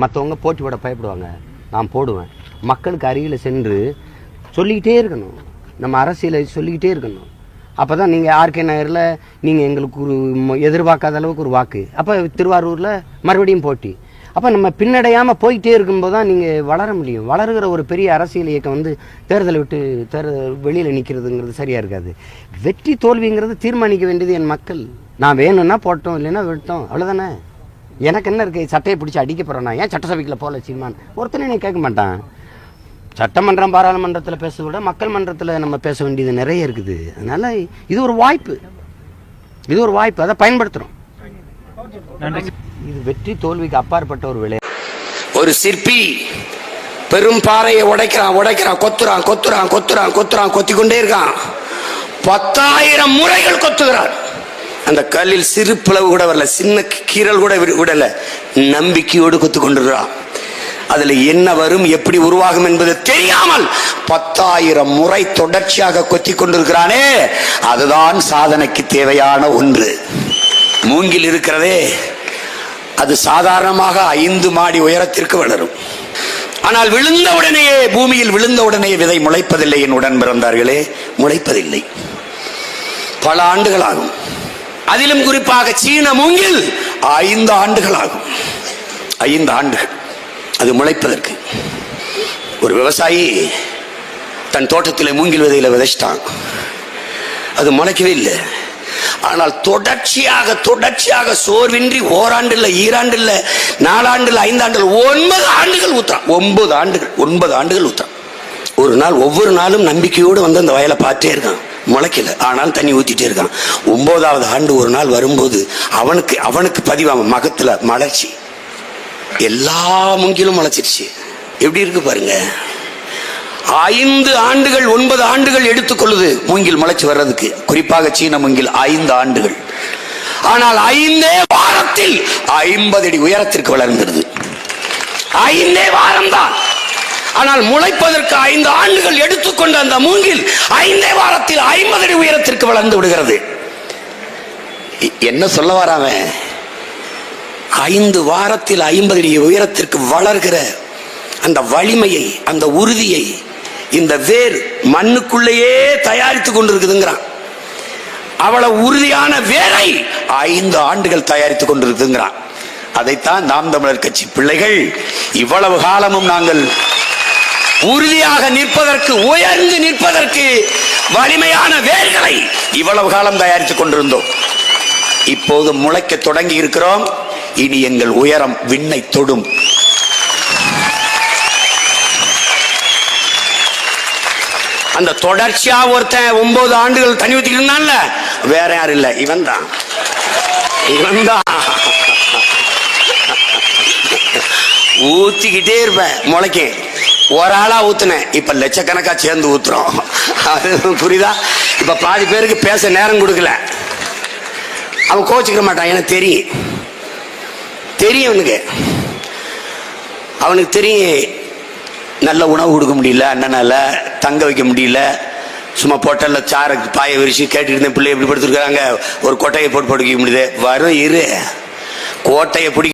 மற்றவங்க போட்டி போட பயப்படுவாங்க. நான் போடுவேன். மக்களுக்கு அருகில் சென்று சொல்லிக்கிட்டே இருக்கணும். நம்ம அரசியலை சொல்லிக்கிட்டே இருக்கணும். அப்போ தான் நீங்கள் ஆர்கே நகரில் நீங்கள் எங்களுக்கு ஒரு எதிர்பார்க்காத அளவுக்கு ஒரு வாக்கு. அப்போ திருவாரூரில் மறுபடியும் போட்டி. அப்போ நம்ம பின்னடையாமல் போயிட்டே இருக்கும்போது தான் நீங்கள் வளர முடியும். வளருகிற ஒரு பெரிய அரசியல் இயக்கம் வந்து தேர்தலை விட்டு தேர் வெளியில் நிற்கிறதுங்கிறது சரியாக இருக்காது. வெற்றி தோல்விங்கிறது தீர்மானிக்க வேண்டியது என் மக்கள். நான் வேணும்னா போட்டோம் இல்லைன்னா விட்டோம் அவ்வளோதானே எனக்கு என்ன இருக்கு? சட்டையை பிடிச்சி அடிக்க போகிறேன்னா ஏன் சட்டசபைக்குள்ள போகல சீமான்? ஒருத்தனை நீ கேட்க மாட்டான். சட்டமன்றம் பாராளுமன்றத்தில் பேச விட மக்கள் மன்றத்தில் நம்ம பேச வேண்டியது நிறைய இருக்குது. அதனால இது ஒரு வாய்ப்பு. இது ஒரு வாய்ப்பு. அதை பயன்படுத்துகிறோம் இது வெற்றி தோல்விக்கு அப்பாற்பட்ட ஒரு விளையாட்டு. ஒரு சிற்பி பெரும் பாறையை உடைக்கிறான் உடைக்கிறான் கொத்துறான் கொத்துறான் கொத்துறான் கொத்துறான் கொத்தி கொண்டே இருக்கான். பத்தாயிரம் முறைகள் கொத்துகிறான். அந்த கல்லில் சிறு பிளவு கூட வரல சின்ன கீறல் கூட விடல. நம்பிக்கையோடு கொத்து கொண்டிருக்கிறான் அதுல என்ன வரும் எப்படி உருவாகும் என்பது தெரியாமல் பத்தாயிரம் முறை தொடர்ச்சியாக கொத்தி கொண்டிருக்கிறானே. அதுதான் சாதனைக்கு தேவையான ஒன்று. மூங்கில் இருக்கிறதே அது சாதாரணமாக ஐந்து மாடி உயரத்திற்கு வளரும். ஆனால் விழுந்த உடனேயே பூமியில் விழுந்த உடனே விதை முளைப்பதில்லை என் உடன் பிறந்தார்களே. முளைப்பதில்லை. பல ஆண்டுகளாகும். அதிலும் குறிப்பாக சீன மூங்கில் ஐந்து ஆண்டுகள் ஆகும் ஐந்து ஆண்டுகள். அது முளைப்பதற்கு. ஒரு விவசாயி தன் தோட்டத்தில் மூங்கில் விதையில விதைச்சிட்டான். அது முளைக்கவே இல்லை. ஆனால் தொடர்ச்சியாக தொடர்ச்சியாக சோர்வின்றி ஓராண்டு இல்லை ஈராண்டு இல்லை நாலாண்டு இல்லை ஐந்தாண்டு ஒன்பது ஆண்டுகள் ஊத்துறான். ஒன்பது ஆண்டுகள் ஒன்பது ஆண்டுகள் ஊத்துறான். ஒரு நாள் ஒவ்வொரு நாளும் நம்பிக்கையோடு வந்து அந்த வயலை பார்த்தே இருக்கான். முளைக்கல. ஆனால் தண்ணி ஊற்றிட்டே இருக்கான். ஒன்பதாவது ஆண்டு ஒரு நாள் வரும்போது அவனுக்கு அவனுக்கு பதிவாம மகத்தில் மலர்ச்சி. எல்லா மூங்கிலும் முளைச்சிருச்சு. எப்படி இருக்கு பாருங்க. ஐந்து ஆண்டுகள் ஒன்பது ஆண்டுகள் எடுத்துக்கொள்ளுது மூங்கில் முளைச்சு வர்றதுக்கு. குறிப்பாக சீன மூங்கில் ஐந்து ஆண்டுகள். ஆனால் ஐந்தே வாரத்தில் ஐம்பது அடி உயரத்திற்கு வளர்ந்துருது. ஐந்தே வாரம்தான். ஆனால் முளைப்பதற்கு ஐந்து ஆண்டுகள் எடுத்துக்கொண்ட அந்த மூங்கில் ஐந்தே வாரத்தில் ஐம்பது அடி உயரத்திற்கு வளர்ந்து விடுகிறது. என்ன சொல்ல வராவன் ஐந்து வாரத்தில் ஐம்பது அடி உயரத்திற்கு வளர்கிற அந்த வலிமையை அந்த உறுதியை இந்த வேர் மண்ணுக்குள்ளேயே தயாரித்து கொண்டிருக்குதுங்கிறான். அவ்வளவு உறுதியான வேலை ஐந்து ஆண்டுகள் தயாரித்துக் கொண்டிருக்குதுங்கிறான். அதைத்தான் நாம் தமிழர் கட்சி பிள்ளைகள் இவ்வளவு காலமும் நாங்கள் உறுதியாக நிற்பதற்கு உயர்ந்து நிற்பதற்கு வலிமையான வேர்களை இவ்வளவு காலம் தயாரித்துக் கொண்டிருந்தோம். இப்போது முளைக்க தொடங்கி இருக்கிறோம். இனி எங்கள் உயரம் விண்ணை தொடும். அந்த தொடர்ச்சியா ஒருத்தன் ஒன்பது ஆண்டுகள் தண்ணி ஊத்திக்கிட்டு இருந்தான்ல வேற யாரும் இல்ல. இவன் தான். இவன் தான். ஊத்திக்கிட்டே இருப்பேன் முளைக்கேன். ஒரு ஆளா ஊத்துனேன். இப்ப லட்சக்கணக்கா சேர்ந்து ஊத்துறோம். அது புரியுதா? இப்ப பாதி பேருக்கு பேச நேரம் கொடுக்கல. அவன் கோச்சிக்க மாட்டான் எனக்கு தெரியும். தெரியும் அவனுக்கு. அவனுக்கு தெரியும் நல்ல உணவு கொடுக்க முடியல அண்ணனால தங்க வைக்க முடியல. சும்மா பொட்டல்ல சாரை பாயை விரிச்சு கேட்டுட்டு இருந்தேன் பிள்ளை எப்படி படுத்துருக்காங்க ஒரு கொட்டையை போட்டு படுக்க முடியுது. வரும் இரு. கோட்டையை பிடி